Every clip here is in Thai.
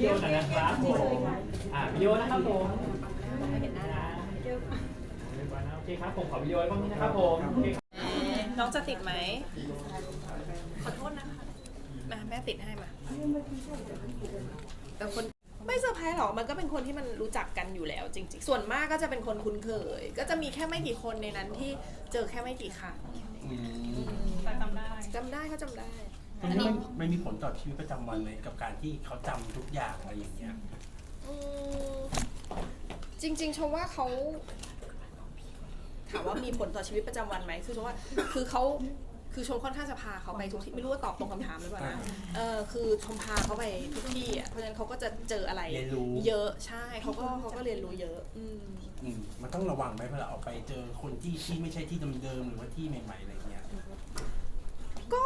วิดีโอหน่อยนะครับผมอ่าวิดีโอนะครับผมโอเคครับผมขอวิดีโอไว้บ้างนี้นะครับผมโอเคน้องจะติดไหม ขอโทษนะคะ มาแม่ติดให้มา แต่คนไม่เซอร์ไพรส์หรอกมันก็เป็นคนที่มันรู้จักกันอยู่แล้วจริง ๆ ส่วนมากก็จะเป็นคนคุ้นเคย ก็จะมีแค่ไม่กี่คนในนั้นที่เจอแค่ไม่กี่ครั้งจำได้จำได้ก็จำได้ ตรงนี้มันไม่มีผลต่อชีวิตประจำวันเลยกับการที่เขาจำทุกอย่างอะไรอย่างเงี้ย อืมจริงๆชมว่าเขาถามว่ามีผลต่อชีวิตประจำวันไหมคือชมว่าคือเขาคือชมค่อนข้างจะพาเขาไปทุกที่ไม่รู้ว่าตอบตรงคำถามหรือเปล่านะเออคือชมพาเขาไปทุกที่อะเพราะฉะนั้นเขาก็จะเจออะไร เรียนรู้ เยอะใช่เขาก็เขาก็เรียนรู้เยอะอืม อืมมันต้องระวังไหมเวลาออกไปเจอคนที่ที่ไม่ใช่ที่เดิมๆหรือว่าที่ใหม่ๆอะไรเงี้ย ก็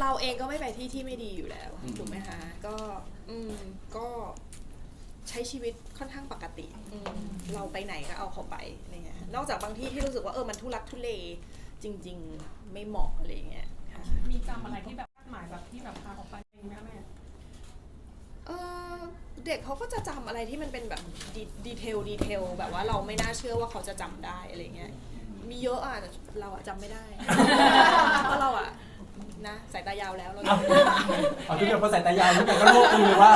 เราเองก็ไม่ไปที่ที่ไม่ดีอยู่แล้วอืม ถูกไหมคะก็อืมก็ใช้ชีวิตค่อนข้างปกติอืมเราไปไหนก็เอาเขาไปอะไรเงี้ยนอกจากบางที่ที่รู้สึกว่าเออมันทุลักทุเลจริง ๆ ไม่เหมาะอะไรเงี้ยค่ะ มีจำอะไรที่แบบคาดหมายแบบที่แบบพาออกไปเองไหมแม่ เออเด็กเขาก็จะจำอะไรที่มันเป็นแบบดีดีเทลดีเทลแบบว่าเราไม่น่าเชื่อว่าเขาจะจำได้อะไรเงี้ยมีเยอะอะแต่เราอะจำไม่ได้ เพราะเราอะ นะสายตายาวแล้วเรา เอาเอาทุกอย่างพอใส่ตายาวทุกอย่างก็โลกคือเลยว่า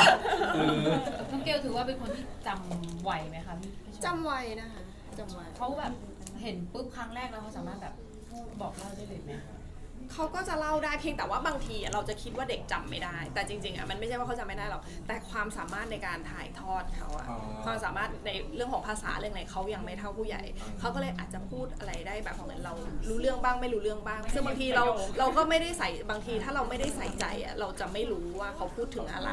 เออน้องเกลถือว่าเป็นคนที่จำไวไหมคะพี่พี่ชมจำไว้นะคะจำไว้เขาแบบเห็นปุ๊บครั้งแรกแล้วเขาสามารถแบบพูดบอกเล่าได้เลยไหม เขาก็จะเล่าได้เพียงแต่ว่าบางทีอะเราจะคิดว่าเด็กจำไม่ได้ แต่จริงๆอะมันไม่ใช่ว่าเขาจำไม่ได้หรอกแต่ความสามารถในการถ่ายทอดเขาอะอ๋อความสามารถในเรื่องของภาษาเรื่องอะไรเขายังไม่เท่าผู้ใหญ่เขาก็เลยอาจจะพูดอะไรได้แบบเหมือนเรารู้เรื่องบ้างไม่รู้เรื่องบ้าง ซึ่งบางทีเราเราก็ไม่ได้ใส่บางทีถ้าเราไม่ได้ใส่ใจอะเราจะไม่รู้ว่าเขาพูดถึงอะไร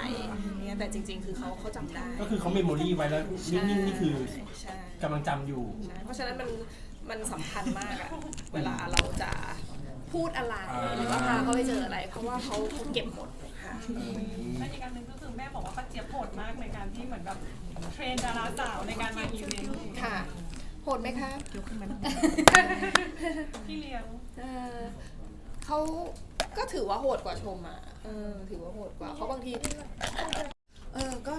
เนี่ยแต่จริง ๆ คือเขาเขาจำได้ก็คือเขาเมมโมรี่ไว้แล้วนิ่งๆนี่คือใช่ กำลังจำอยู่ ใช่เพราะฉะนั้นมันมันสำคัญมากอะ เวลาเราจะ พูดอะไรอ่าหรือว่าพาเขาไปเจออะไร เพราะว่าเขาเขาเก็บหมดค่ะ และอีกอันหนึ่งก็คือแม่บอกว่าป้าเจี๊ยบโหดมากในการที่เหมือนแบบเทรนดาราสาวในการมาอีเวนต์ค่ะ โหดไหมคะยกขึ้นมาพี่เลี้ยงเออเขาก็ถือว่าโหดกว่าชมอะเออถือว่าโหดกว่าเพราะบางที เออ ก็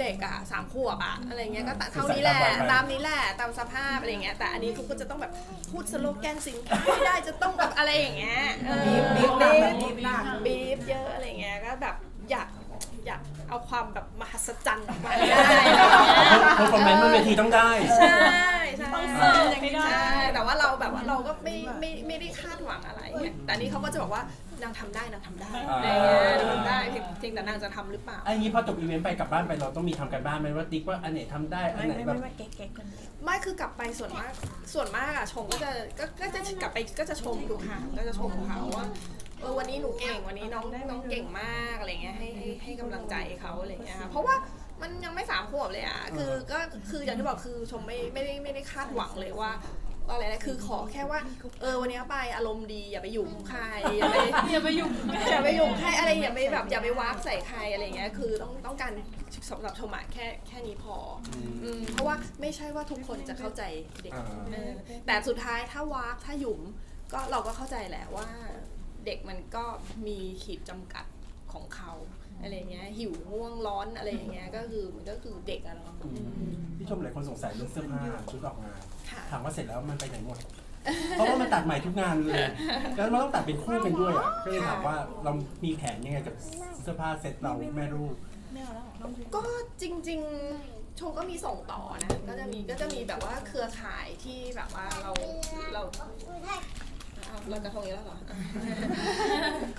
เด็กอะสามขวบอะอะไรเงี้ยก็เท่านี้แหละตามนี้แหละตามสภาพอะไรเงี้ยแต่อันนี้เขาก็จะต้องแบบพูดสโลแกนสินค้าไม่ได้จะต้องแบบอะไรอย่างเงี้ยเออบีบบีบบีบบีบเยอะอะไรเงี้ยก็แบบอยากอยากเอาความแบบมหัศจรรย์ออกมาให้ได้เพอร์ฟอร์แมนซ์บนเวทีต้องได้ ใช่ใช่ต้องเสิร์ฟอย่างนี้ได้ใช่แต่ว่าเราแบบว่าเราก็ไม่ไม่ไม่ได้คาดหวังอะไรเงี้ยแต่อันนี้เขาก็จะบอกว่า นางทำได้นางทำได้อะไรเงี้ยนางทำได้เพียงเพียงแต่นางจะทำหรือเปล่า อันนี้พอจบอีเวนต์ไปกลับบ้านไปเราต้องมีทำกันบ้านไหมว่าติ๊กว่าอันไหนทำได้อันไหนแบบไม่คือกลับไปส่วนมากส่วนมากอะชมก็จะก็ก็จะกลับไปก็จะชมทุกครั้งก็จะชมเขาว่าเออวันนี้หนูเก่งวันนี้น้องน้องเก่งมากอะไรเงี้ยให้ให้ให้กำลังใจเขาอะไรเงี้ยค่ะเพราะว่ามันยังไม่สามขวบเลยอะคือก็คืออย่างที่บอกคือชมไม่ไม่ได้ไม่ได้คาดหวังเลยว่าว่า อะไรนะคือขอแค่ว่า เออวันนี้ไปอารมณ์ดีอย่าไปหยุ่มใครอย่าไปอย่าไปยุ่งอย่าไปยุ่งใครอะไรอย่าไปแบบอย่าไปวากใส่ใครอะไรเงี้ยคือต้องต้องการสำหรับชมอะแค่แค่นี้พออมอืมเพราะว่าไม่ใช่ว่าทุกคนจะเข้าใจเด็กอ่า เออแต่สุดท้ายถ้าวากถ้าหยุมก็เราก็เข้าใจแหละว่าเด็กมันก็มีขีดจำกัดของเขาอะไรเงี้ยหิวง่วงร้อนอะไรอย่างเงี้ยก็คือมันก็คือเด็กอะเนาะอืม พี่ชมหลายคนสงสัยเรื่องเสื้อผ้าชุดออกงานค่ะ ถามว่าเสร็จแล้วมันไปไหนหมด เพราะว่ามันตัดใหม่ทุกงานเลย แล้วมันต้องตัดเป็นคู่กันด้วยอะก็เลยถามว่าเรามีแผนยังไงกับเสื้อผ้าเซ็ตเราแม่ลูก ก็จริงๆชมก็มีส่งต่อนะ ก็จะมีก็จะมีแบบว่าเครือข่ายที่แบบว่าเราเราเอาเรากระทงอีกแล้วเหรอ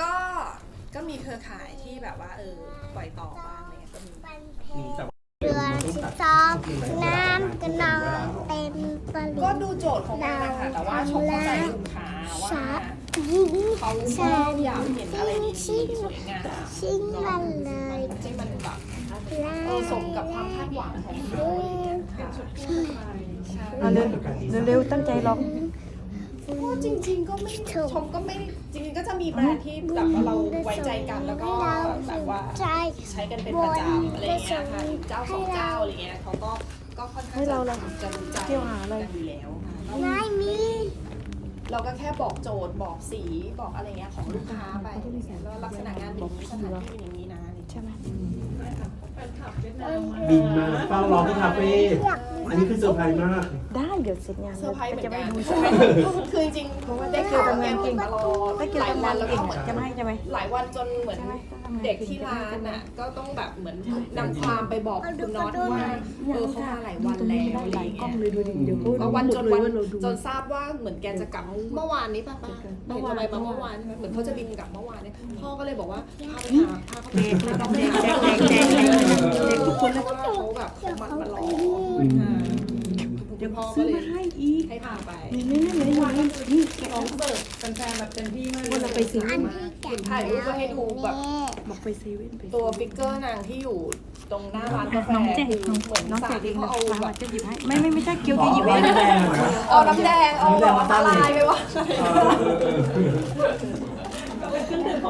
ก็ก็มีเครือข่ายที่แบบว่าเออปล่อยต่อบ้างอะไรเงี้ยก็มี อืมแต่ ซอมน้ำกระนองเต็มตลิ่ก็ง ดูโจทย์ของมันนะคะแต่ว่าชมเข้าใจลูกค้าว่ายิงเขาก็อยากเห็นอะไรดีๆสวยงามชิงมันเลยที่มันแบบเออสมกับความคาดหวังของเขาเงี้ยค่ะใช่เอาเร็วเร็วๆตั้งใจร้อง ก็จริง ๆ ก็ไม่ชมก็ไม่จริงๆก็จะมีแบรนด์ที่แบบว่าเราไว้ใจกันแล้วก็แบบว่าใจใช้กันเป็นประจำอะไรอย่างเงี้ยค่ะเจ้าสองเจ้าอะไรเงี้ยเขาก็ก็ค่อนข้างให้เราเราจะรู้ใจเที่ยวหาอะไรกันอยู่แล้วค่ะไม่มีเราก็แค่บอกโจทย์บอกสีบอกอะไรเงี้ยของลูกค้าไปแล้วลักษณะงานเป็นอย่างนี้สถานที่เป็นอย่างนี้นะอะไรอย่างเงี้ยใช่ไหมบินมาเฝ้ารอที่คาเฟ่ อันนี้คือเซอร์ไพรส์มากได้เดี๋ยวเสร็จงานเซอร์ไพรส์เหมือนจะกัไปนดูคือจริงๆได้เกี่ยวกับงานเก่งมารอถ้าเกี่ยวหลายกับวังานนแล้วก็เก่งเหมือนจะไม่ให้ใช่ไหมหลายวันจนเหมือนเด็กที่ร้านน่ะก็ต้องแบบเหมือนนำความไปบอกคุณน็อตว่าเออเขามาหลายวันแล้วอะไรหลายกล้องเงี้ยเลยดูดิเดี๋ยวเขาก็วันจนเลวัยนว่าเราดูจนทราบว่าเหมือนแกจะกลับเมื่อวานนี้ป่ะป้าเห็นเราไปมาเมื่อวานใช่ไหมเหมือนเขาจะบินกลับเมื่อวานเนี่ยพ่อก็เลยบอกว่าพาไปหาพาเขาไปหา ซื้ก็อเลยมาให้อีกให้พาไปนี่นี่นี่นี่นี่น้องเสิร์ฟแฟนๆแบบเต็มที่มากเลยวันเราไปซื้ออันมาที่จับถ่ายรูปไว้ให้ดูแบบบอกไปเซเว่นไปตัวฟิกเกอร์นางที่อยู่ตรงหน้าร้านกาแฟน้องแจกคือน้องเหมือนน้องสาแจรกเอที่งเขานะเอาฟ้าแบบ จะหยิบให้ไม่ไม่ไม่ใช่เกียวจะหยิบร้อให้นแดงเหรอเอาน้ำแดง เอาแบบว่าละลายไปวะ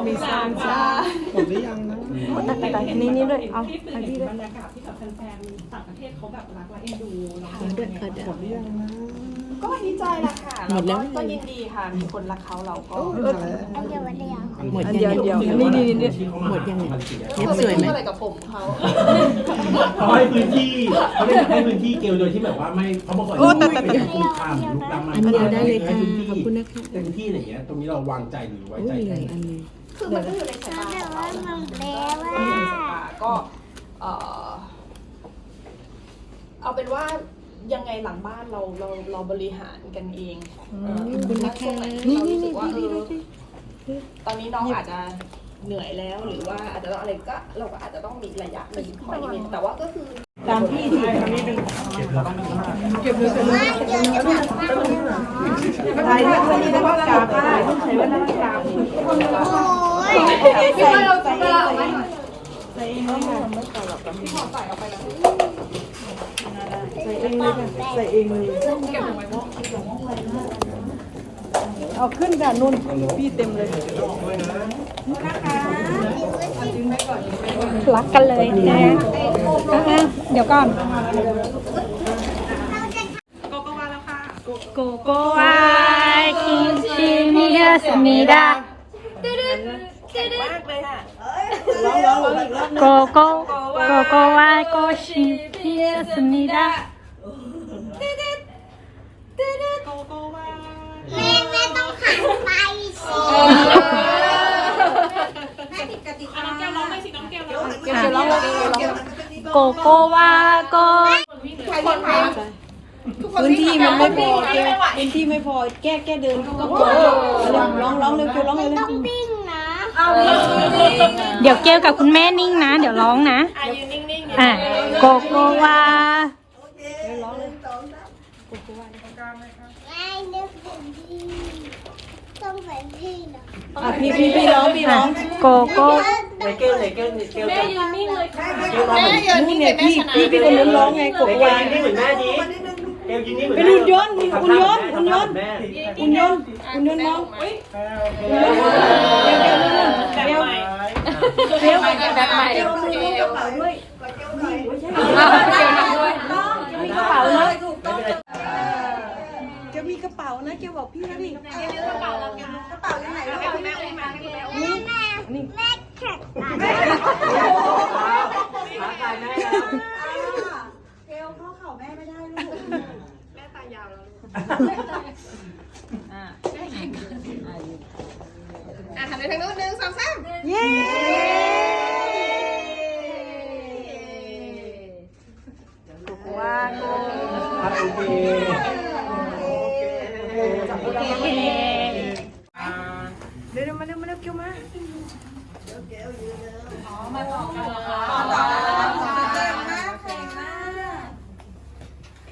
มีสามจ้า หมดหรือยังนะตัดตัดตัดนี่นี่ด้วย เอาที่อันตื่นี้นด้วย บรรยากาศที่ แบบแฟนๆต่างประเทศเขาแบบรักและเอ็นดูเนาะเดี๋ยวด้วยค่ะเดี๋ยวหมดหรือยังนะ ก็ดีใจละค่ะหมดแล้วก็ยินดีค่ะ มีคนรักเขาเราก็ อันเดียวอันเดียวหมดยังเดียวนี่นี่นี่หมดยังไงเล็บสวยไหม อะไรกับผมเขา เขาให้พื้นที่เขาได้ให้พื้นที่เกลโดยที่แบบว่าไม่เขาบอกว่าโอ้แต่แต่ไม่ได้คุกคามลุกล้ำอันเดียวได้เลยค่ะ ให้พื้นที่ขอบคุณนะคะเต็มที่อะไรอย่างเงี้ย ตรงนี้เราวางใจหรือไว้โอ้ใจยหได้ลายอันเลย คือมันก็อยู่ในสายแต่ตาของว่าเรามันนะคะแล้วว่า ก็เอ่อ เอาเป็นว่ายังไงหลังบ้านเราเราเราบริหารกันเองเออขอบคุณนะคะช่วงไหนนี่ที่เรานี่รู้สึนี่กว่าเอนี่อนี่ตอนนี้น้องอาจจะเหนื่อยแล้วหรือว่าอาจจะต้องอะไรก็เราก็อาจจะต้องมีระยะหนึ่งคอยนิดแต่ว่าก็คือตามที่ที่เก็บเลยถ่ายรูปคนนี้แล้วก็กราบได้ใส่แว่นแล้วก็กราบโอ้ยพี่พอเราเวลาออกมาใส่เองเลยค่ะพี่พอใส่ออกไปแล้วใส่เองเลยค่ะใส่เองเลยเอาขึ้นค่ะนุ่นพี่เต็มเลยรักกันเลยนะอะเดี๋ยวก่อน โกโกวาแล้วค่ะโกโกวาคิมชิมิเดสมิดาแข็งมากเลยค่ะร้องร้องร้องอีกรอบ โกโกโกโกวาโกชิมิเดสมิดา โกโกวาโกใครเรียกคะทุกคนพื้นที่มันไม่พอแก้แก้ไม่ไหวพื้นที่ไม่พอแก้แก้เดินก็พอร้องร้องร้องเร็วเร็วร้องเร็วเร็ต้วองวิ่งนะเดี๋ยวเกลกับคุณแม่นิ่งนะ เดี๋ยวร้องนะอะยืนนิ่งๆอะโกโกวาไม่นึกถึงพี่ต้องเป็นพี่นะอะพี่พี่พี่ร้องพี่ร้องโกโก้ ไหนเกลไหนเกลไหนเกลแม่ยืนนิ่งเลยค่ะแม่ยืนนู่นิ่นงเนี่ยแม่พี่ชนะพี่พี่คนนั้นร้องไงกบไหนเกลวายืนนี่เหมือนแม่ดิเกลยืนนี่เหมือนไปแม่ดูยนต์คุณยนต์คุณยนต์แม่คุณยนต์คุณยนต์น้องแบบใหม่เร็วแบบใหม่เร็วมือลงกระเป๋าด้วยมีกระเป๋านะเจะมีกระเป๋านะเกียวบอกพี่นะดิกระเป๋าเราเก็บกระเป๋ายังไงแล้วแม่อุ้ม แข่กขาตายแม่แล้วเกลเข้าเข่าแม่ไม่ได้ลูก แม่ตายาวแล้วลูกอะทำในทางนู้นหนึ่งสองสามเย้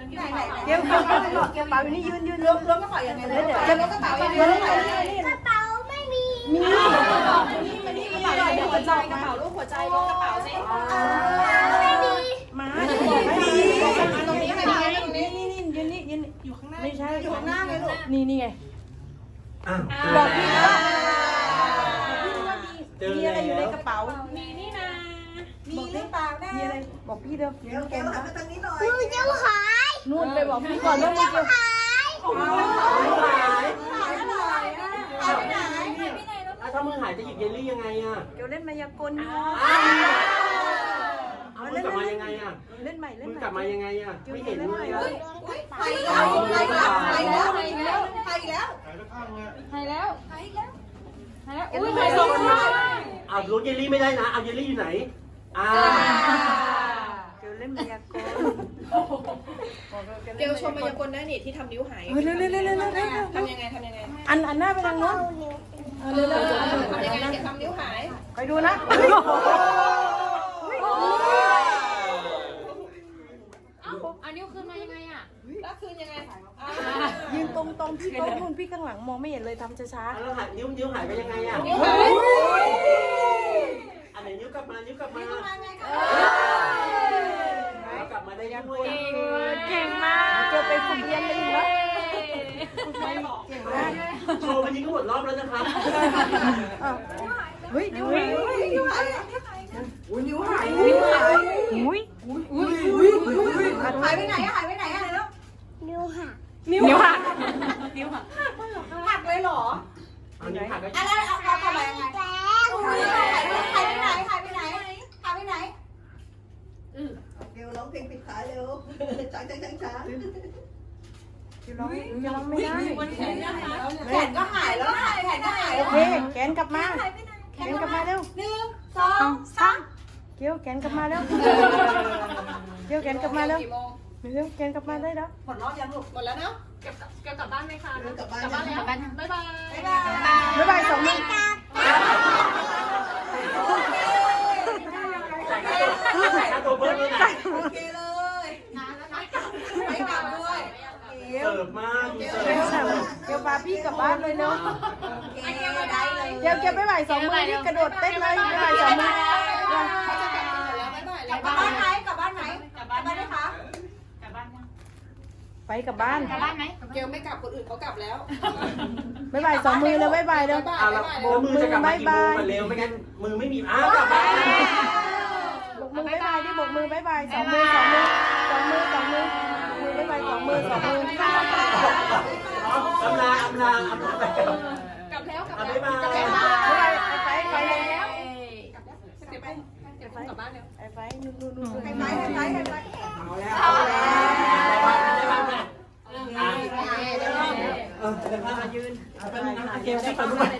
เชิญเกี่ยวเกี่ยวเกี่ยวเกี่ยวเปล่าอยู่นี่ยืนยืนล้วงล้วงกระเป๋ายังไงเลยเดี๋ยวล้วงกระเป๋ายังไงเลยกระเป๋าไม่มีมีกระเป๋าใหญ่หัวใจกระเป๋ารูปหัวใจล้วงกระเป๋าสิไม่มีมาตรงนี้ไปตรงนี้นี่นี่ยืนนี่ยืนอยู่ข้างหน้าไม่ใช่อยู่ข้างหน้าไงลูกนี่นี่ไงอ้าวบอกพี่นะเจอมีอะไรอยู่ในกระเป๋ามีนี่นะมีหรือเปล่ามีอะไรบอกพี่เด้อเดี๋ยวแกมาหนูจะหาย นู่นไปบอกพี่ก่อนว่ามีเกี่ยวหายอะถ้ามือหายจะหยิบเยลลี่ยังไงอะเกี่ยวเล่นมายากลเอามือกลับมายังไงอะเล่นใหม่เล่นมือใหม่กลับมายังไงอะไม่เห็นเลยอะไปแล้วไปแล้วไปแล้วไปแล้วไปแล้วหายแล้วหายแล้วอุ้ยไปหายสองคนเอารถเยลลี่ไม่ได้นะเอาเยลลี่อยู่ไหนอ่า เกี่ยวเล่นมายากล เกลชมมายากลได้นี่ที่ทำนิ้วหายเร็วเร็วเร็วเร็วเร็วเร็วทำยังไงทำยังไงอันอันหน้าไปทางโน้นเร็วเร็วทำยังไงเดี๋ยวทำนิ้วหายไปดูนะเอ้าอันนี้คืนมายังไงอะแล้วคืนยังไงยืนตรงตรงพี่โต๊ะนู่นพี่ข้างหลังมองไม่เห็นเลยทำช้าอะแล้วหายนิ้วนิ้วหายไปยังไงอะนิ้วหายอันไหนนิ้วกลับมานิ้วกลับมา นิ้วกลับมาได้ยังด้วยอะเก่งมากๆเจอไปฝึกเรียนไปอีกแล้วเก่งมากโชว์วันนี้ก็หมดรอบแล้วนะครับ เฮ้ยนิ้วหายนิ้วหายอุ้ยนิ้วหาย อุ้ย หายไปไหนอะหายไปไหนอะแล้ว นิ้วหัก นิ้วหัก หักเลยเหรอ เอานิ้วหักก็ อะไรเอาเอาทำไมยังไง แล้ว หายไปไหนหายไปไหนหายไปไหน เดี๋ยวร้องเพลงปิดท้ายเร็วช้างช้างช้างช้าง จะร้องจะร้องไม่ได้ แขนก็หายแล้วนะแขนก็หาย โอ เคแขนกลับมาแขนกลับมาเร็วสองสามเกี้ยวแขนกลับมาเร็วเกี้ยวแขนกลับมาเร็วกี่โมงเร็วแขนกลับมาได้แล้วหมดแล้วเนาะเก็บเก็บกลับบ้านไหมคะกลับบ้านกลับบ้านแล้วบ๊ายบายบ๊ายบายสองมือค่าตัวเพิ่มด้วยนะโอเคเลยไปกลับด้วยเกี้ยวเสิร์ฟมากดูเสิเกี้ยวร์ฟ เกี้ยวพาพี่กลับบ้านเลยเนาะเกี้ยวเกี้ยวบ๊ายบายสองมือนี่กระโดดเต้นเลยบ๊ายบายสองมือเขาจะกลับกันหมดแล้วบ๊ายบายแล้วกลับบ้านไหนกลับบ้านไหนกลับบ้านไหมคะไปกลับบ้านกลับบ้านไหมเกลไม่กลับคนอื่นเขากลับแล้วบ๊ายบายสองมือเลยบ๊ายบายเลยบ๊ายบายอะแล้วแล้วมือจะกลับมากี่โมงกันเร็วไม่งั้นมือไม่มีอ้าวกลับมาบกมือบ๊ายบายดิบกมือบ๊ายบายสองมือสองมือสองมือสองมือมือบ๊ายบายสองมือสองมือ อำลาอำลาอำลาไปกลับกลับแล้วกลับอะแล้วบ๊ายบายกลับแล้วบ๊ายบายไปไปแล้วเก็บไปเก็บกลับบ้านแล้วไปไปนู่นนู่นนู่นไปไปไปไปเอาแล้วเอาแล้วได้บ้างไหมอะเดี๋ยวเออเดี๋ยวพามายืนเอาไปนะโอเคโอเคไปด้วย